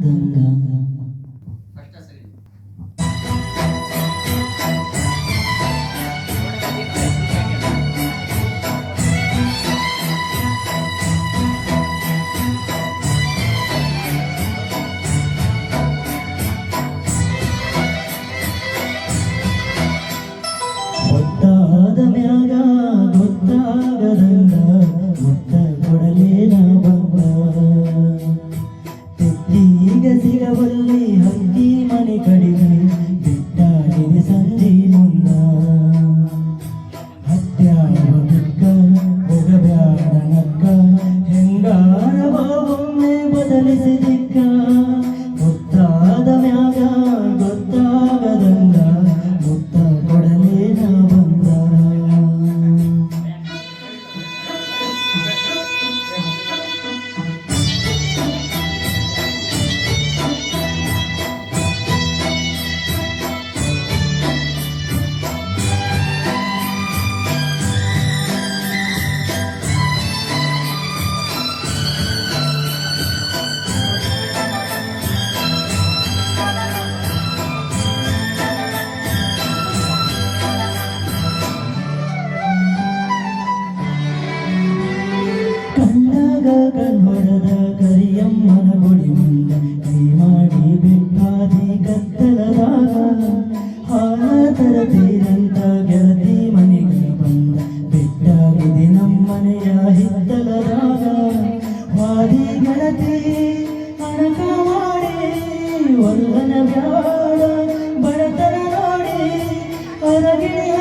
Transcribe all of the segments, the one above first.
噔噔噔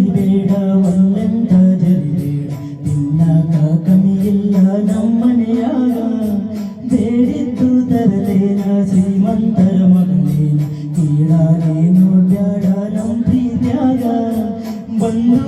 ಜರಿಬೇಡ ಒಂದೆಂತ ಜರಿಬೇಡ. ತಿನ್ನಕ ಕಮಿಯಿಲ್ಲ ನಮ್ಮನೆಯಾಗ ಬೇಡಿದ್ದು ತರಲೇನ ಶ್ರೀಮಂತರ ಮಗನೇನ ಕೀಳಾರೆ ನೋಡ್ಯಾಡ ನಮ್ಮ ಪ್ರೀತ್ಯಾಗ. ಬಂದು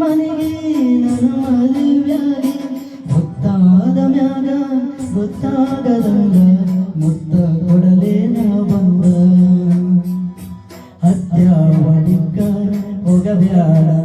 ಮನೆಗೆ ನನ್ನ ಮದುವೆಯಾಗಿ ಗೊತ್ತಾದ ಮ್ಯಾಗ ಗೊತ್ತಾಗದಂಗ ಮುತ್ತ ಕೊಡಲೇ ನಾ ಬಂದ ಹತ್ಯಾವ ಹೋಗಬ್ಯಾಡ